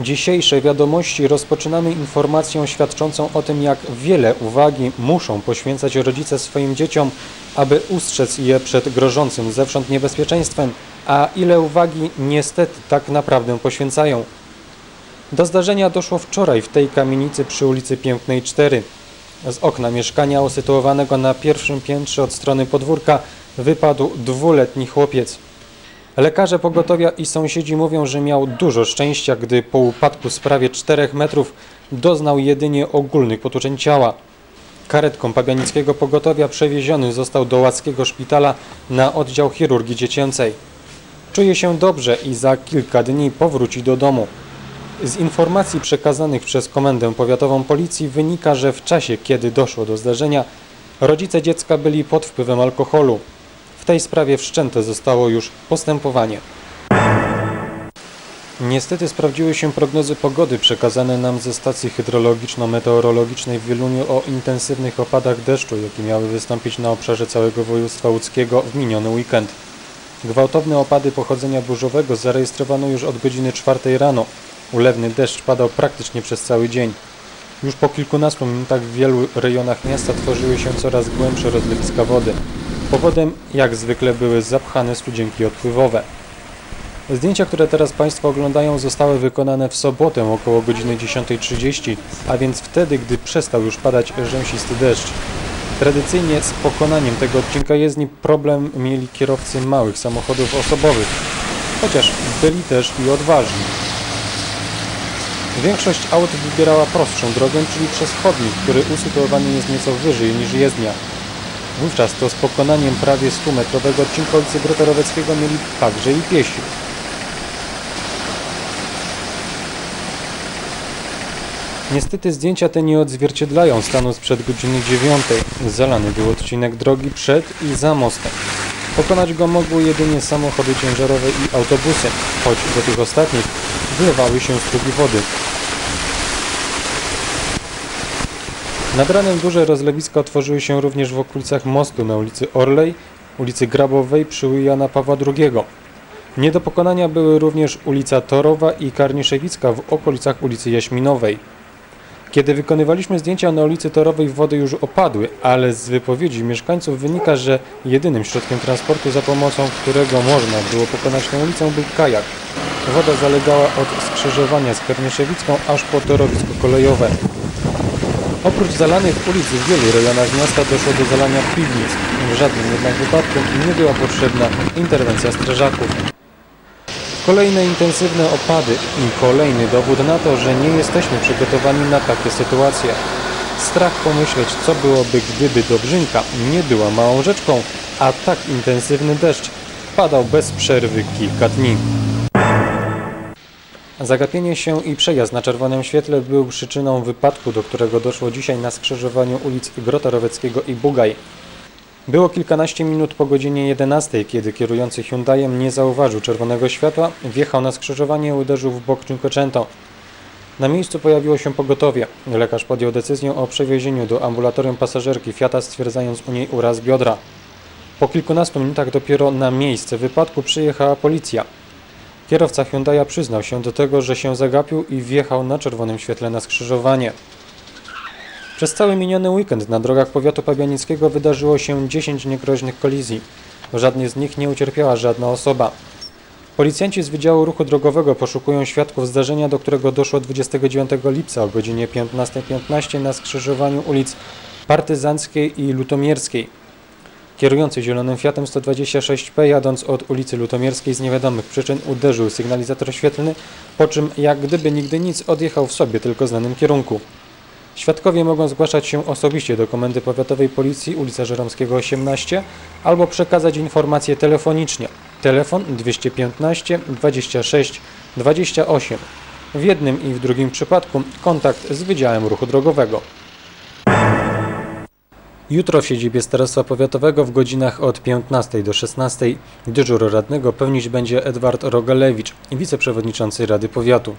Dzisiejsze wiadomości rozpoczynamy informacją świadczącą o tym, jak wiele uwagi muszą poświęcać rodzice swoim dzieciom, aby ustrzec je przed grożącym zewsząd niebezpieczeństwem, a ile uwagi niestety tak naprawdę poświęcają. Do zdarzenia doszło wczoraj w tej kamienicy przy ulicy Pięknej 4. Z okna mieszkania usytuowanego na pierwszym piętrze od strony podwórka wypadł dwuletni chłopiec. Lekarze pogotowia i sąsiedzi mówią, że miał dużo szczęścia, gdy po upadku z prawie 4 metrów doznał jedynie ogólnych potłuczeń ciała. Karetką pabianickiego pogotowia przewieziony został do łackiego szpitala na oddział chirurgii dziecięcej. Czuje się dobrze i za kilka dni powróci do domu. Z informacji przekazanych przez Komendę Powiatową Policji wynika, że w czasie, kiedy doszło do zdarzenia, rodzice dziecka byli pod wpływem alkoholu. W tej sprawie wszczęte zostało już postępowanie. Niestety sprawdziły się prognozy pogody przekazane nam ze stacji hydrologiczno-meteorologicznej w Wieluniu o intensywnych opadach deszczu, jakie miały wystąpić na obszarze całego województwa łódzkiego w miniony weekend. Gwałtowne opady pochodzenia burzowego zarejestrowano już od godziny 4 rano. Ulewny deszcz padał praktycznie przez cały dzień. Już po kilkunastu minutach w wielu rejonach miasta tworzyły się coraz głębsze rozlewiska wody. Powodem, jak zwykle, były zapchane studzienki odpływowe. Zdjęcia, które teraz Państwo oglądają, zostały wykonane w sobotę około godziny 10.30, a więc wtedy, gdy przestał już padać rzęsisty deszcz. Tradycyjnie z pokonaniem tego odcinka jezdni problem mieli kierowcy małych samochodów osobowych, chociaż byli też i odważni. Większość aut wybierała prostszą drogę, czyli przez chodnik, który usytuowany jest nieco wyżej niż jezdnia. Wówczas to z pokonaniem prawie 100-metrowego odcinka ulicy mieli także i piesi. Niestety zdjęcia te nie odzwierciedlają stanu sprzed godziny 9. Zalany był odcinek drogi przed i za mostem. Pokonać go mogły jedynie samochody ciężarowe i autobusy, choć do tych ostatnich wlewały się strugi wody. Nad ranem duże rozlewiska otworzyły się również w okolicach mostu na ulicy Orlej, ulicy Grabowej przy Jana Pawła II. Nie do pokonania były również ulica Torowa i Karniszewicka w okolicach ulicy Jaśminowej. Kiedy wykonywaliśmy zdjęcia na ulicy Torowej wody już opadły, ale z wypowiedzi mieszkańców wynika, że jedynym środkiem transportu za pomocą którego można było pokonać tę ulicę był kajak. Woda zalegała od skrzyżowania z Karniszewicką aż po torowisko kolejowe. Oprócz zalanych ulic w wielu rejonach miasta doszło do zalania piwnic. W żadnym jednak wypadku nie była potrzebna interwencja strażaków. Kolejne intensywne opady i kolejny dowód na to, że nie jesteśmy przygotowani na takie sytuacje. Strach pomyśleć, co byłoby, gdyby Dobrzynka nie była małą rzeczką, a tak intensywny deszcz padał bez przerwy kilka dni. Zagapienie się i przejazd na czerwonym świetle był przyczyną wypadku, do którego doszło dzisiaj na skrzyżowaniu ulic Grota Roweckiego i Bugaj. Było kilkanaście minut po godzinie 11, kiedy kierujący Hyundaiem nie zauważył czerwonego światła, wjechał na skrzyżowanie i uderzył w bok Cinquecento. Na miejscu pojawiło się pogotowie. Lekarz podjął decyzję o przewiezieniu do ambulatorium pasażerki Fiata, stwierdzając u niej uraz biodra. Po kilkunastu minutach dopiero na miejsce wypadku przyjechała policja. Kierowca Hyundai'a przyznał się do tego, że się zagapił i wjechał na czerwonym świetle na skrzyżowanie. Przez cały miniony weekend na drogach powiatu pabianickiego wydarzyło się 10 niegroźnych kolizji. W żadnej z nich nie ucierpiała żadna osoba. Policjanci z Wydziału Ruchu Drogowego poszukują świadków zdarzenia, do którego doszło 29 lipca o godzinie 15.15 na skrzyżowaniu ulic Partyzanckiej i Lutomierskiej. Kierujący zielonym Fiatem 126P jadąc od ulicy Lutomierskiej z niewiadomych przyczyn uderzył sygnalizator świetlny, po czym jak gdyby nigdy nic odjechał w sobie tylko znanym kierunku. Świadkowie mogą zgłaszać się osobiście do Komendy Powiatowej Policji ulica Żeromskiego 18 albo przekazać informacje telefonicznie. Telefon 215 26 28. W jednym i w drugim przypadku kontakt z Wydziałem Ruchu Drogowego. Jutro w siedzibie Starostwa Powiatowego w godzinach od 15 do 16 dyżur radnego pełnić będzie Edward Rogalewicz, wiceprzewodniczący Rady Powiatu.